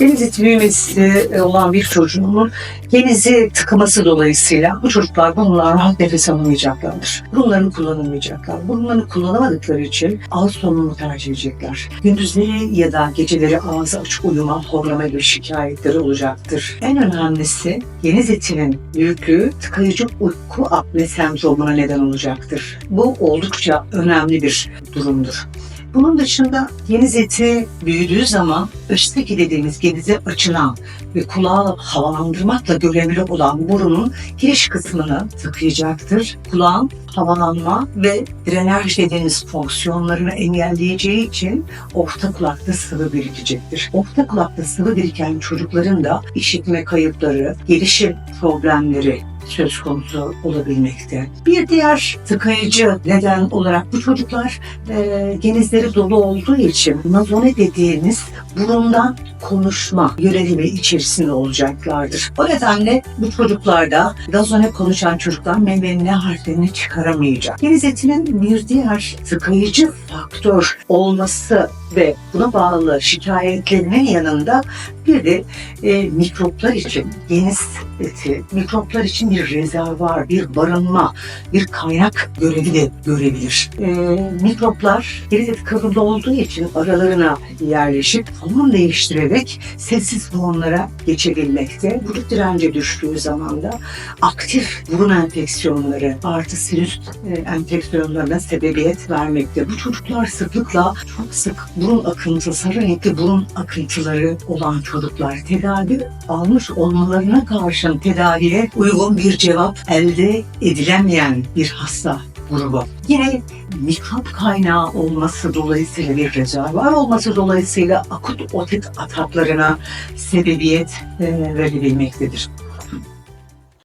Deniz eti büyümesi olan bir çocuğun genizi tıkaması dolayısıyla bu çocuklar bunlar rahat nefes alamayacaklardır. Burunlarını kullanılmayacaklar. Burunlarını kullanamadıkları için ağız tonunu tercih edecekler. Gündüzleri ya da geceleri ağzı açık uyuma, horlama gibi şikayetleri olacaktır. En önemlisi geniz etinin büyüklüğü tıkayıcı uyku apne sendromuna neden olacaktır. Bu oldukça önemli bir durumdur. Bunun dışında geniz eti büyüdüğü zaman östeki dediğimiz genize açılan ve kulağı havalandırmakla görevli olan burunun giriş kısmını tıkayacaktır. Kulağın havalanma ve drenaj dediğimiz fonksiyonlarını engelleyeceği için orta kulakta sıvı birikecektir. Orta kulakta sıvı biriken çocukların da işitme kayıpları, gelişim problemleri söz konusu olabilmekte. Bir diğer tıkayıcı neden olarak bu çocuklar e, genizleri dolu olduğu için nazone dediğimiz burundan konuşma yönelimi içerisinde olacaklardır. O nedenle bu çocuklarda nazone konuşan çocuklar memenine harflerini çıkaramayacak. Geniz etinin bir diğer tıkayıcı faktör olması ve buna bağlı şikayetlerinin yanında bir de e, mikroplar için geniz eti mikroplar için bir rezervuar, bir barınma, bir kaynak görevi de görebilir. E, mikroplar geniz eti olduğu için aralarına yerleşip form değiştirerek sessiz formlara geçebilmekte. Vücut direnci düştüğü zaman da aktif burun enfeksiyonları artı sinüs e, enfeksiyonlarına sebebiyet vermekte. Bu çocuklar sıklıkla çok sık burun akıntısı, sarı renkli burun akıntıları olan çocuklar tedavi almış olmalarına karşın tedaviye uygun bir cevap elde edilemeyen bir hasta grubu. Yine mikrop kaynağı olması dolayısıyla bir rezervuar olması dolayısıyla akut otit ataklarına sebebiyet e.